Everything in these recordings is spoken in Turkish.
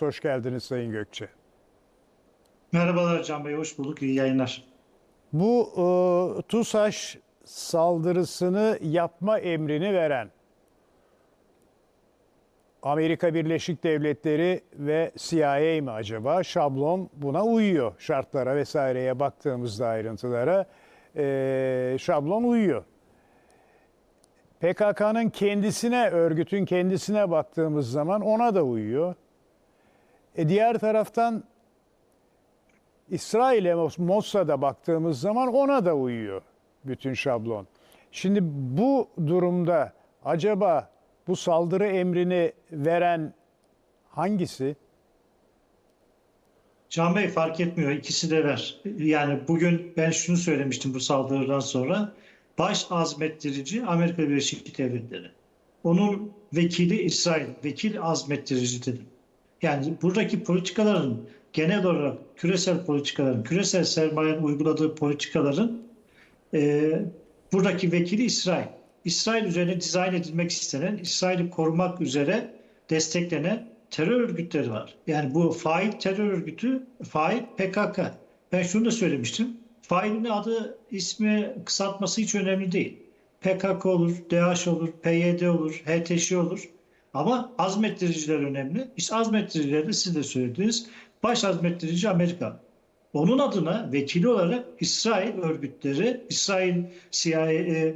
Hoş geldiniz Sayın Gökçe. Merhabalar Can Bey, hoş bulduk. İyi yayınlar. Bu e, TUSAŞ saldırısını yapma emrini veren Amerika Birleşik Devletleri ve CIA mi acaba? Şablon buna uyuyor. Şartlara vesaireye baktığımızda ayrıntılara e, şablon uyuyor. PKK'nın kendisine, örgütün kendisine baktığımız zaman ona da uyuyor. E diğer taraftan İsrail'e Mossad'a baktığımız zaman ona da uyuyor bütün şablon. Şimdi bu durumda acaba bu saldırı emrini veren hangisi? Can Bey fark etmiyor, ikisi de ver. Yani bugün ben şunu söylemiştim bu saldırıdan sonra. Baş azmettirici Amerika Birleşik Devletleri. Onun vekili İsrail, vekil azmettirici dedim. Yani buradaki politikaların genel olarak küresel politikaların, küresel sermayenin uyguladığı politikaların e, buradaki vekili İsrail. İsrail üzerine dizayn edilmek istenen, İsrail'i korumak üzere desteklenen terör örgütleri var. Yani bu fail terör örgütü, fail PKK. Ben şunu da söylemiştim. Failin adı, ismi, kısaltması hiç önemli değil. PKK olur, DH olur, PYD olur, HTŞ olur. Ama azmettiriciler önemli. İşte azmettiriciler de siz de söylediniz. Baş azmettirici Amerika. Onun adına vekili olarak İsrail örgütleri, İsrail CIA, e,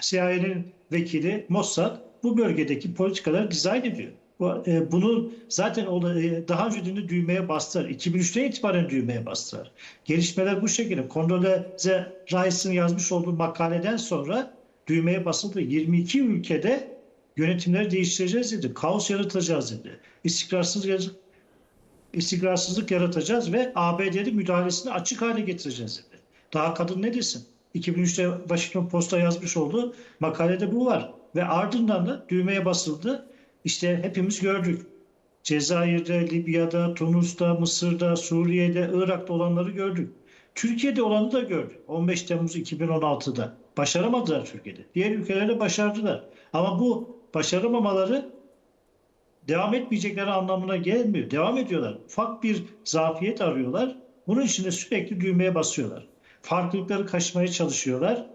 CIA'nin vekili Mossad bu bölgedeki politikaları dizayn ediyor. E, Bunu zaten e, daha önce düğmeye bastılar. 2003'ten itibaren düğmeye bastılar. Gelişmeler bu şekilde. Condoleezza Rice'ın yazmış olduğu makaleden sonra düğmeye basıldı. 22 ülkede yönetimleri değiştireceğiz dedi. Kaos yaratacağız dedi. İstikrarsız istikrarsızlık yaratacağız ve ABD'nin müdahalesini açık hale getireceğiz dedi. Daha kadın ne desin? 2003'te Washington Post'a yazmış olduğu makalede bu var. Ve ardından da düğmeye basıldı. İşte hepimiz gördük. Cezayir'de, Libya'da, Tunus'ta, Mısır'da, Suriye'de, Irak'ta olanları gördük. Türkiye'de olanı da gördük. 15 Temmuz 2016'da. Başaramadılar Türkiye'de. Diğer ülkelerde başardılar. Ama bu başaramamaları devam etmeyecekleri anlamına gelmiyor. Devam ediyorlar. Ufak bir zafiyet arıyorlar. Bunun için de sürekli düğmeye basıyorlar. Farklılıkları kaşımaya çalışıyorlar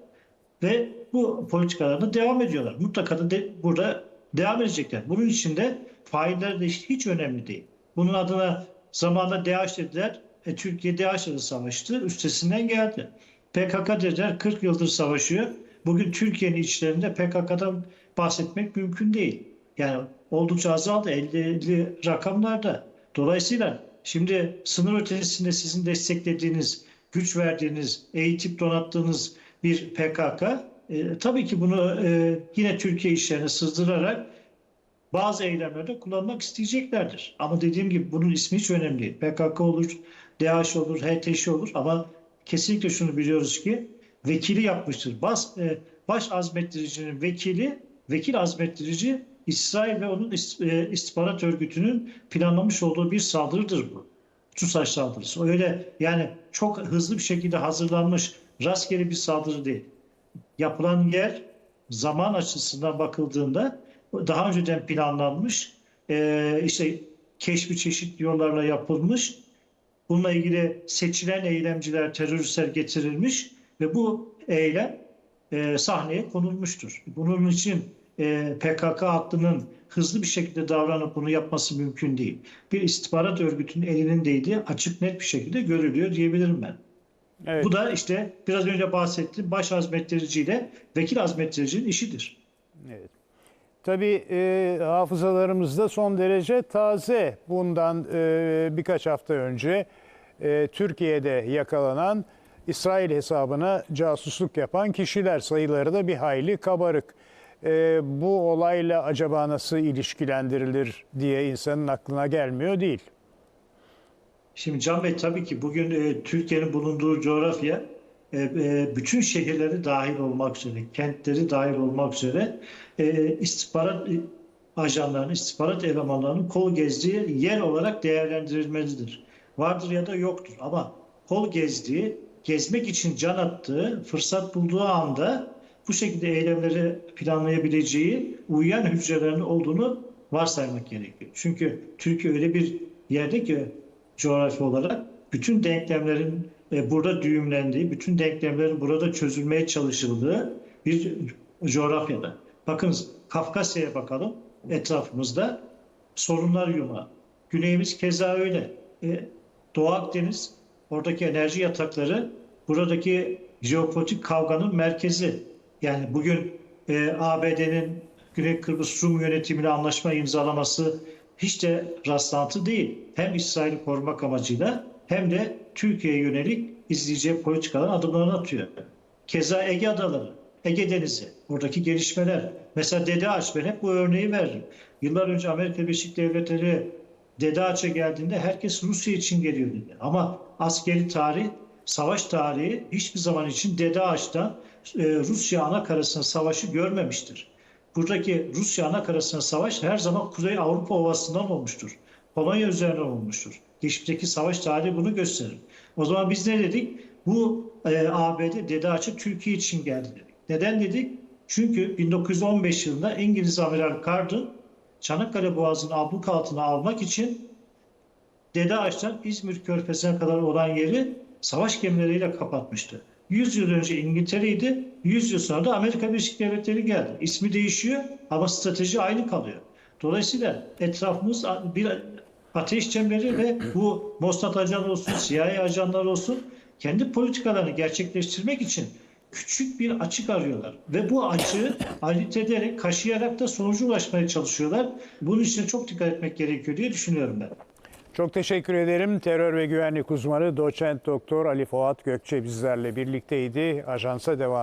ve bu politikalarına devam ediyorlar. Mutlaka da de, burada devam edecekler. Bunun için de failler de hiç, önemli değil. Bunun adına zamanında DAEŞ dediler. E, Türkiye DAEŞ'le de savaştı. Üstesinden geldi. PKK dediler 40 yıldır savaşıyor. Bugün Türkiye'nin içlerinde PKK'dan bahsetmek mümkün değil. Yani oldukça azaldı 50 rakamlarda. Dolayısıyla şimdi sınır ötesinde sizin desteklediğiniz, güç verdiğiniz, eğitip donattığınız bir PKK e, tabii ki bunu e, yine Türkiye işlerine sızdırarak bazı eylemlerde kullanmak isteyeceklerdir. Ama dediğim gibi bunun ismi hiç önemli değil. PKK olur, DAEŞ olur, HTŞ olur ama kesinlikle şunu biliyoruz ki vekili yapmıştır. Bas, e, baş azmettiricinin vekili, vekil azmettirici İsrail ve onun e, istihbarat örgütünün planlamış olduğu bir saldırıdır bu. TUSAŞ saldırısı. Öyle yani çok hızlı bir şekilde hazırlanmış rastgele bir saldırı değil. Yapılan yer zaman açısından bakıldığında daha önceden planlanmış e, işte keşfi çeşitli yollarla yapılmış bununla ilgili seçilen eylemciler, teröristler getirilmiş ve bu eylem e, sahneye konulmuştur. Bunun için e, PKK hattının hızlı bir şekilde davranıp bunu yapması mümkün değil. Bir istihbarat örgütünün elinin değdiği açık net bir şekilde görülüyor diyebilirim ben. Evet. Bu da işte biraz önce bahsettiğim baş azmettiriciyle vekil azmettiricinin işidir. Evet. Tabii e, hafızalarımızda son derece taze. Bundan e, birkaç hafta önce e, Türkiye'de yakalanan İsrail hesabına casusluk yapan kişiler sayıları da bir hayli kabarık. E, bu olayla acaba nasıl ilişkilendirilir diye insanın aklına gelmiyor değil. Şimdi Can Bey tabii ki bugün e, Türkiye'nin bulunduğu coğrafya e, e, bütün şehirleri dahil olmak üzere, kentleri dahil olmak üzere e, istihbarat e, ajanlarının, istihbarat elemanlarının kol gezdiği yer olarak değerlendirilmelidir. Vardır ya da yoktur ama kol gezdiği, gezmek için can attığı, fırsat bulduğu anda bu şekilde eylemleri planlayabileceği uyuyan hücrelerin olduğunu varsaymak gerekiyor. Çünkü Türkiye öyle bir yerde ki coğrafi olarak bütün denklemlerin e, burada düğümlendiği, bütün denklemlerin burada çözülmeye çalışıldığı bir coğrafyada. Bakınız Kafkasya'ya bakalım etrafımızda sorunlar yumağı. Güneyimiz keza öyle. E, Doğu Akdeniz, oradaki enerji yatakları buradaki jeopolitik kavganın merkezi. Yani bugün e, ABD'nin Güney Kıbrıs Rum yönetimiyle anlaşma imzalaması hiç de rastlantı değil. Hem İsrail'i korumak amacıyla hem de Türkiye'ye yönelik izleyeceği politikaların adımlarını atıyor. Keza Ege Adaları, Ege Denizi, oradaki gelişmeler. Mesela Dede Ağaç, ben hep bu örneği veririm. Yıllar önce Amerika Birleşik Devletleri Dede geldiğinde herkes Rusya için geliyor dedi. Ama askeri tarih, savaş tarihi hiçbir zaman için Dede e, Rusya ana karasının savaşı görmemiştir. Buradaki Rusya ana karasının savaş her zaman Kuzey Avrupa Ovası'ndan olmuştur. Polonya üzerine olmuştur. Geçmişteki savaş tarihi bunu gösterir. O zaman biz ne dedik? Bu e, ABD Dede Türkiye için geldi dedik. Neden dedik? Çünkü 1915 yılında İngiliz Amiral Carden Çanakkale Boğazı'nı abluk altına almak için Dede Ağaç'tan İzmir Körfezi'ne kadar olan yeri savaş gemileriyle kapatmıştı. 100 yıl önce İngiltere'ydi, 100 yıl sonra da Amerika Birleşik Devletleri geldi. İsmi değişiyor ama strateji aynı kalıyor. Dolayısıyla etrafımız bir ateş çemberi ve bu Mossad ajanı olsun, CIA ajanları olsun kendi politikalarını gerçekleştirmek için küçük bir açık arıyorlar. Ve bu açığı alit ederek, kaşıyarak da sonuca ulaşmaya çalışıyorlar. Bunun için çok dikkat etmek gerekiyor diye düşünüyorum ben. Çok teşekkür ederim. Terör ve güvenlik uzmanı doçent doktor Ali Fuat Gökçe bizlerle birlikteydi. Ajansa devam.